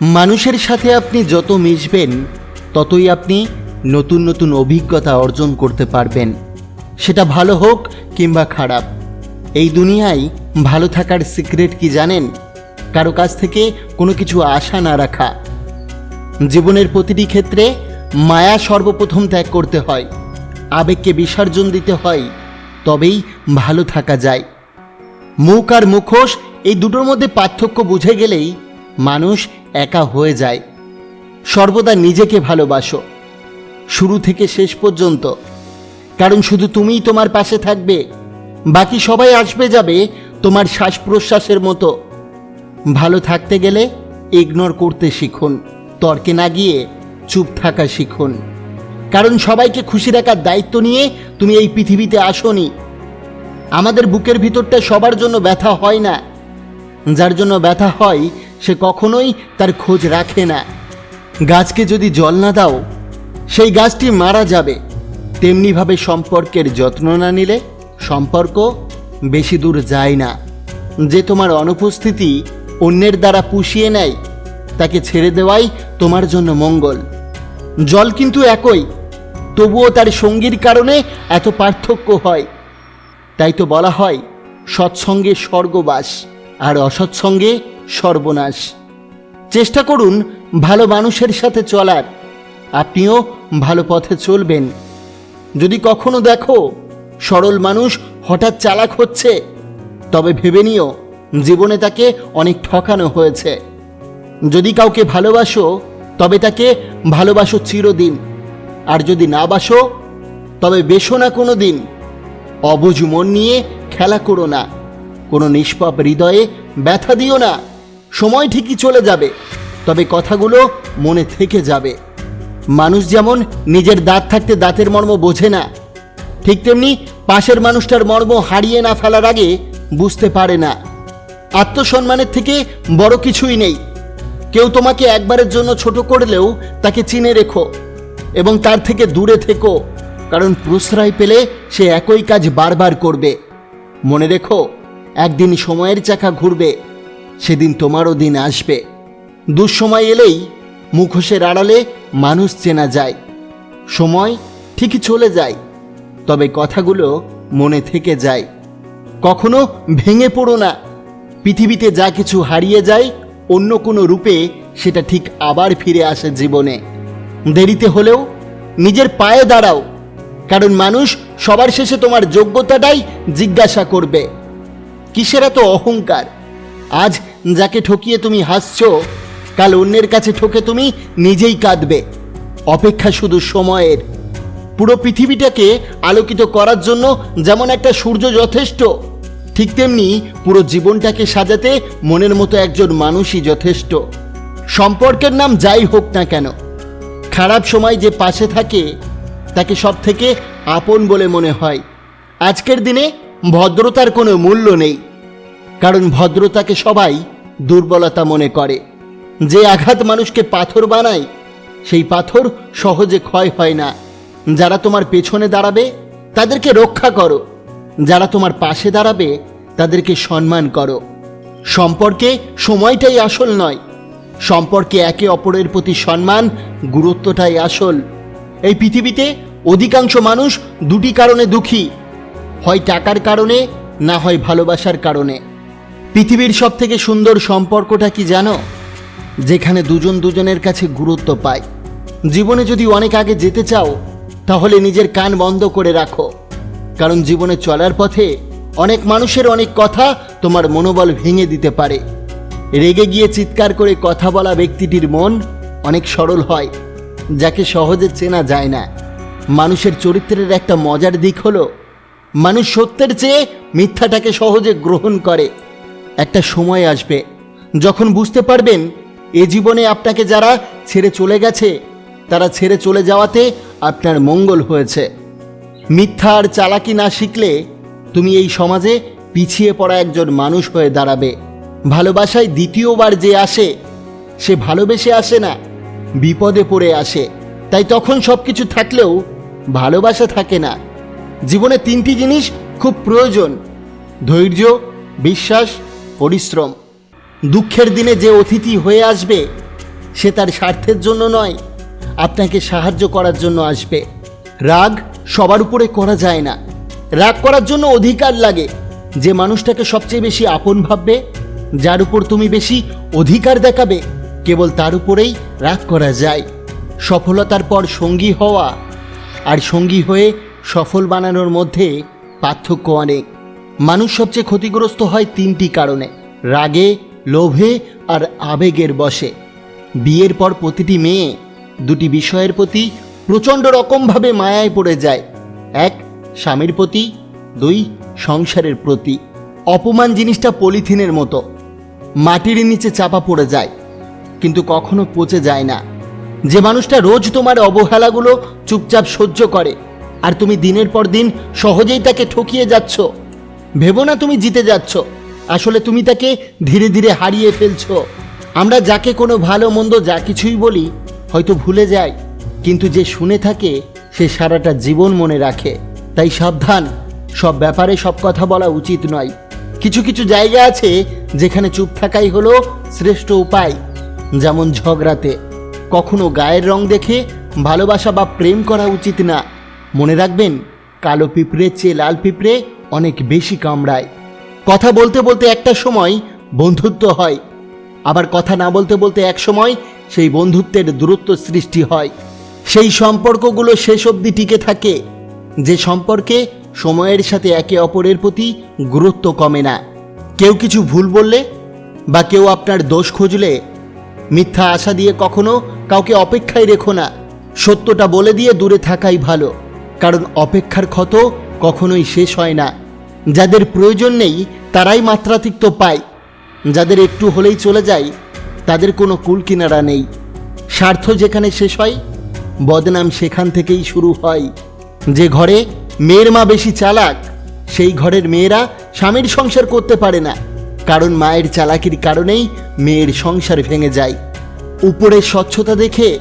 মানুষের সাথে আপনি যত মিশবেন, ততই আপনি নতুন নতুন অভিজ্ঞতা অর্জন করতে পারবেন। সেটা ভালো হোক কিংবা খারাপ। এই দুনিয়ায় ভালো থাকার সিক্রেট কি জানেন? কারও কাছ থেকে কোনো কিছু আশা না রাখা। জীবনের প্রতিটি ক্ষেত্রে মায়া সর্বপ্রথম ত্যাগ করতে হয়। আবেগকে বিসর্জন দিতে হয়, তবেই ভালো থাকা যায়। মুখ আর মুখোশ এই দুটোর মধ্যে পার্থক্য বুঝে গেলেই মানুষ একা হয়ে যায়। সর্বদা নিজেকে ভালোবাসো। শুরু থেকে শেষ পর্যন্ত। কারণ শুধু তুমিই তোমার পাশে থাকবে। বাকি সবাই আসবে যাবে তোমার শ্বাস প্রশ্বাসের মতো। ভালো থাকতে গেলে ইগনোর করতে শিখুন। তর্কে না গিয়ে চুপ থাকা শিখুন। কারণ সবাইকে খুশি রাখার দায়িত্ব নিয়ে তুমি এই পৃথিবীতে আসনি। আমাদের বুকের ভিতরটা সবার জন্য ব্যথা হয় না। যার জন্য ব্যথা হয় সে কখনোই তার খোঁজ রাখে না। গাছকে যদি জল না দাও, সেই গাছটি মারা যাবে। তেমনিভাবে সম্পর্কের যত্ন না নিলে সম্পর্ক বেশি দূর যায় না। যে তোমার অনুপস্থিতি অন্যের দ্বারা পুষিয়ে নেয়, তাকে ছেড়ে দেওয়াই তোমার জন্য মঙ্গল। জল কিন্তু একই, তবুও তার সঙ্গীর কারণে এত পার্থক্য হয়। তাই তো বলা হয়, সৎসঙ্গে স্বর্গবাস, আর অসৎসঙ্গে সর্বনাশ। চেষ্টা করুন ভালো মানুষের সাথে চলার। আপনিও ভালো পথে চলবেন। যদি কখনো দেখো সরল মানুষ হঠাৎ চালাক হচ্ছে, তবে ভেবে নিও জীবনে তাকে অনেক ঠকানো হয়েছে। যদি কাউকে ভালোবাসো, তবে তাকে ভালোবাসো চিরদিন। আর যদি না বাসো, তবে বেশো না কোনো দিন অবুঝ মন নিয়ে খেলা করো না। কোনো নিষ্পাপ হৃদয়ে ব্যথা দিও না। সময় ঠিকই চলে যাবে, তবে কথাগুলো মনে থেকে যাবে। মানুষ যেমন নিজের দাঁত থাকতে দাঁতের মর্ম বোঝে না, ঠিক তেমনি পাশের মানুষটার মর্ম হারিয়ে না ফেলার আগে বুঝতে পারে না। আত্মসম্মানের থেকে বড় কিছুই নেই। কেউ তোমাকে একবারের জন্য ছোট করলেও তাকে চিনে রেখো এবং তার থেকে দূরে থেকো, কারণ প্রশ্রয় পেলে সে একই কাজ বারবার করবে। মনে রেখো, একদিন সময়ের চাকা ঘুরবে। সেদিন তোমারও দিন আসবে। দুঃসময় এলেই মুখোশের আড়ালে মানুষ চেনা যায়। সময় ঠিকই চলে যায়, তবে কথাগুলো মনে থেকে যায়। কখনো ভেঙে পড়ো না, পৃথিবীতে যা কিছু হারিয়ে যায়, অন্য কোনো রূপে সেটা ঠিক আবার ফিরে আসে জীবনে। দেরিতে হলেও নিজের পায়ে দাঁড়াও, কারণ মানুষ সবার শেষে তোমার যোগ্যতাটাই জিজ্ঞাসা করবে। কিসের এত অহংকার? আজ যাকে ঠকিয়ে তুমি হাসছ, কাল অন্যের কাছে ঠকে তুমি নিজেই কাঁদবে। অপেক্ষা শুধু সময়ের। পুরো পৃথিবীটাকে আলোকিত করার জন্য যেমন একটা সূর্য যথেষ্ট, ঠিক তেমনি পুরো জীবনটাকে সাজাতে মনের মতো একজন মানুষই যথেষ্ট। সম্পর্কের নাম যাই হোক না কেন, খারাপ সময় যে পাশে থাকে, তাকে সব থেকে আপন বলে মনে হয়। আজকের দিনে ভদ্রতার কোনো মূল্য নেই। কারণ ভদ্রতাকে সবাই দুর্বলতা মনে করে। যে আঘাত মানুষকে পাথর বানায়, সেই পাথর সহজে ক্ষয় হয় না। যারা তোমার পেছনে দাঁড়াবে, তাদেরকে রক্ষা করো। যারা তোমার পাশে দাঁড়াবে, তাদেরকে সম্মান করো। সম্পর্কে সময়টাই আসল নয়। সম্পর্কে একে অপরের প্রতি সম্মান গুরুত্বটাই আসল। এই পৃথিবীতে অধিকাংশ মানুষ দুটি কারণে দুঃখী, হয় টাকার কারণে, না হয় ভালোবাসার কারণে। পৃথিবীর সব থেকে সুন্দর সম্পর্কটা কি জানো? যেখানে দুজন দুজনের কাছে গুরুত্ব পায়। জীবনে যদি অনেক আগে যেতে চাও, তাহলে নিজের কান বন্ধ করে রাখো। কারণ জীবনে চলার পথে অনেক মানুষের অনেক কথা তোমার মনোবল ভেঙে দিতে পারে। রেগে গিয়ে চিৎকার করে কথা বলা ব্যক্তিটির মন অনেক সরল হয়, যাকে সহজে চেনা যায় না। মানুষের চরিত্রের একটা মজার দিক হলো, মানুষ সত্যের চেয়ে মিথ্যাটাকে সহজে গ্রহণ করে। একটা সময় আসবে যখন বুঝতে পারবেন, এ জীবনে আপনাকে যারা ছেড়ে চলে গেছে, তারা ছেড়ে চলে যাওয়াতে আপনার মঙ্গল হয়েছে। মিথ্যা আর চালাকি না শিখলে তুমি এই সমাজে পিছিয়ে পড়া একজন মানুষ হয়ে দাঁড়াবে। ভালোবাসায় দ্বিতীয়বার যে আসে, সে ভালোবেসে আসে না, বিপদে পড়ে আসে। তাই তখন সব কিছু থাকলেও ভালোবাসা থাকে না। জীবনে তিনটি জিনিস খুব প্রয়োজন, ধৈর্য, বিশ্বাস পরিশ্রম। দুঃখের দিনে যে অতিথি হয়ে আসবে, সে তার স্বার্থের জন্য নয়, আপনাকে সাহায্য করার জন্য আসবে। রাগ সবার উপরে করা যায় না। রাগ করার জন্য অধিকার লাগে। যে মানুষটাকে সবচেয়ে বেশি আপন ভাববে, যার উপর তুমি বেশি অধিকার দেখাবে, কেবল তার উপরেই রাগ করা যায়। সফলতার পর সঙ্গী হওয়া আর সঙ্গী হয়ে সফল বানানোর মধ্যে পার্থক্য অনেক। মানুষ সবচেয়ে ক্ষতিগ্রস্ত হয় তিনটি কারণে। রাগে, লোভে আর আবেগের বশে। বিয়ের পর প্রতিটি মেয়ে দুটি বিষয়ের প্রতি প্রচণ্ড রকমভাবে মায়ায় পড়ে যায়। এক, স্বামীর প্রতি। দুই, সংসারের প্রতি। অপমান জিনিসটা পলিথিনের মতো। মাটির নিচে চাপা পড়ে যায়, কিন্তু কখনো পচে যায় না। যে মানুষটা রোজ তোমার অবহেলাগুলো চুপচাপ সহ্য করে, আর তুমি দিনের পর দিন সহজেই তাকে ঠকিয়ে যাচ্ছ। ভেবো না তুমি জিতে যাচ্ছ। আসলে তুমি তাকে ধীরে ধীরে হারিয়ে ফেলছো। আমরা যাকে কোনো ভালো মন্দ যা কিছুই বলি, হয়তো ভুলে যায় কিন্তু যে শুনে থাকে, সে সারাটা জীবন মনে রাখে। তাই সাবধান, সব ব্যাপারে সব কথা বলা উচিত নয়। কিছু কিছু জায়গা আছে, যেখানে চুপ থাকাই হলো শ্রেষ্ঠ উপায়। যেমন ঝগড়াতে। কখনো গায়ের রং দেখে ভালোবাসা বা প্রেম করা উচিত না। মনে রাখবেন, কালো পিঁপড়ের চেয়ে লাল পিঁপড়ে অনেক বেশি কামড়ায়। কথা বলতে বলতে একটা সময় বন্ধুত্ব হয়। আবার কথা না বলতে বলতে এক সময় সেই বন্ধুত্বের দূরত্ব সৃষ্টি হয়। সেই সম্পর্কগুলো শেষ অবধি টিকে থাকে। যে সম্পর্কে সময়ের সাথে একে অপরের প্রতি গুরুত্ব কমে না। কেউ কিছু ভুল বললে বা কেউ আপনার দোষ খুঁজলে, মিথ্যা আশা দিয়ে কখনো কাউকে অপেক্ষায় রেখো না। সত্যটা বলে দিয়ে দূরে থাকাই ভালো। কারণ অপেক্ষার ক্ষত কখনোই শেষ হয় না। যাদের প্রয়োজন নেই, তারাই মাত্রাতিক্ত পায়। যাদের একটু হলেই চলে যায়, তাদের কোনো কুল কিনারা নেই। স্বার্থ যেখানে শেষ হয়, বদনাম সেখান থেকেই শুরু হয়। যে ঘরে মেয়ের মা বেশি চালাক, সেই ঘরের মেয়েরা স্বামীর সংসার করতে পারে না। কারণ মায়ের চালাকির কারণেই মেয়ের সংসার ভেঙে যায়। উপরের স্বচ্ছতা দেখে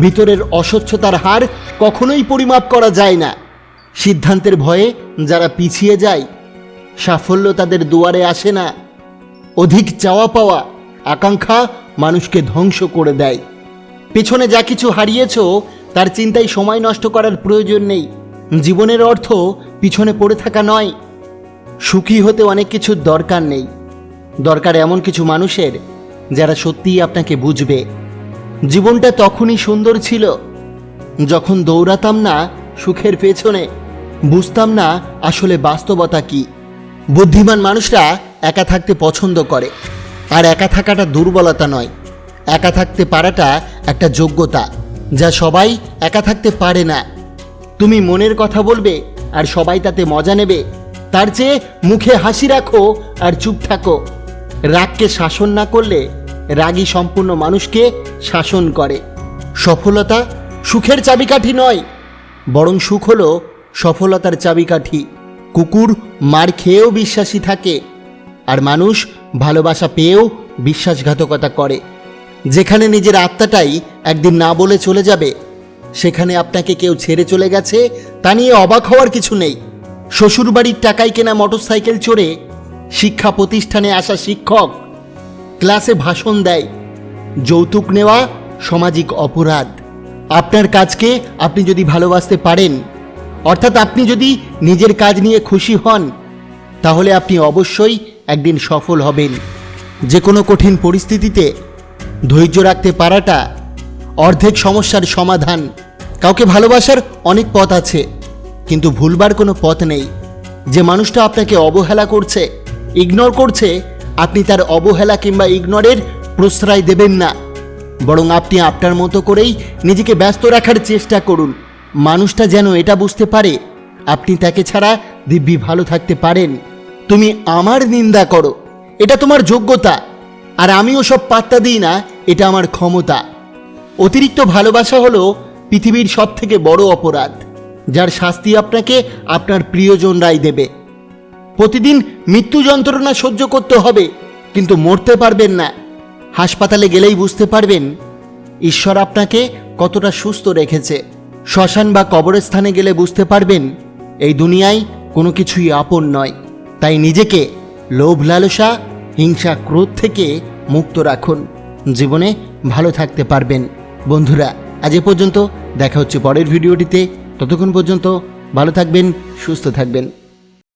ভিতরের অস্বচ্ছতার হার কখনোই পরিমাপ করা যায় না। সিদ্ধান্তের ভয়ে যারা পিছিয়ে যায়, সাফল্য তাদের দুয়ারে আসে না। অধিক চাওয়া পাওয়া, আকাঙ্ক্ষা মানুষকে ধ্বংস করে দেয়। পেছনে যা কিছু হারিয়েছ, তার চিন্তায় সময় নষ্ট করার প্রয়োজন নেই। জীবনের অর্থ পিছনে পড়ে থাকা নয়। সুখী হতে অনেক কিছুর দরকার নেই। দরকার এমন কিছু মানুষের, যারা সত্যিই আপনাকে বুঝবে। জীবনটা তখনই সুন্দর ছিল, যখন দৌড়াতাম না সুখের পেছনে। বুঝতাম না আসলে বাস্তবতা কি। বুদ্ধিমান মানুষরা একা থাকতে পছন্দ করে। আর একা থাকাটা দুর্বলতা নয়। একা থাকতে পারাটা একটা যোগ্যতা, যা সবাই একা থাকতে পারে না। তুমি মনের কথা বলবে, আর সবাই তাতে মজা নেবে। তার চেয়ে মুখে হাসি রাখো, আর চুপ থাকো। রাগকে শাসন না করলে রাগী সম্পূর্ণ মানুষকে শাসন করে। সফলতা সুখের চাবিকাঠি নয়। বরং সুখ হলো সফলতার চাবিকাঠি। কুকুর মার খেয়েও বিশ্বাসী থাকে, আর মানুষ ভালোবাসা পেয়েও বিশ্বাসঘাতকতা করে। যেখানে নিজের আত্মাটাই একদিন না বলে চলে যাবে, সেখানে আপনাকে কেউ ছেড়ে চলে গেছে, তা নিয়ে অবাক হওয়ার কিছু নেই। শ্বশুরবাড়ির টাকায় কেনা মোটরসাইকেল চড়ে শিক্ষা প্রতিষ্ঠানে আসা শিক্ষক ক্লাসে ভাষণ দেয়, যৌতুক নেওয়া সামাজিক অপরাধ। আপনার কাজকে আপনি যদি ভালোবাসতে পারেন, অর্থাৎ আপনি যদি নিজের কাজ নিয়ে খুশি হন, তাহলে আপনি অবশ্যই একদিন সফল হবেন। যে কোনো কঠিন পরিস্থিতিতে ধৈর্য রাখতে পারাটা অর্ধেক সমস্যার সমাধান। কাউকে ভালোবাসার অনেক পথ আছে, কিন্তু ভুলবার কোনো পথ নেই। যে মানুষটা আপনাকে অবহেলা করছে ইগনোর করছে, আপনি তার অবহেলা কিংবা ইগনোরের প্রশ্রয় দেবেন না। বরং আপনি আপনার মতো করেই নিজেকে ব্যস্ত রাখার চেষ্টা করুন। মানুষটা যেন এটা বুঝতে পারে, আপনি তাকে ছাড়া দিব্যি ভালো থাকতে পারেন। তুমি আমার নিন্দা করো, এটা তোমার যোগ্যতা, আর আমিও সব পাত্তা দিই না, এটা আমার ক্ষমতা। অতিরিক্ত ভালোবাসা হলো পৃথিবীর সব থেকে বড় অপরাধ, যার শাস্তি আপনাকে আপনার প্রিয়জনরাই দেবে। প্রতিদিন মৃত্যু যন্ত্রণা সহ্য করতে হবে, কিন্তু মরতে পারবেন না। হাসপাতালে গেলেই বুঝতে পারবেন, ঈশ্বর আপনাকে কতটা সুস্থ রেখেছে। শ্মশান বা কবরস্থানে গেলে বুঝতে পারবেন, এই দুনিয়ায় কোনো কিছুই আপন নয়। তাই নিজেকে লোভ লালসা, হিংসা ক্রোধ থেকে মুক্ত রাখুন। জীবনে ভালো থাকতে পারবেন। বন্ধুরা, আজ এ পর্যন্ত দেখা হচ্ছে পরের ভিডিওটিতে। ততক্ষণ পর্যন্ত ভালো থাকবেন, সুস্থ থাকবেন।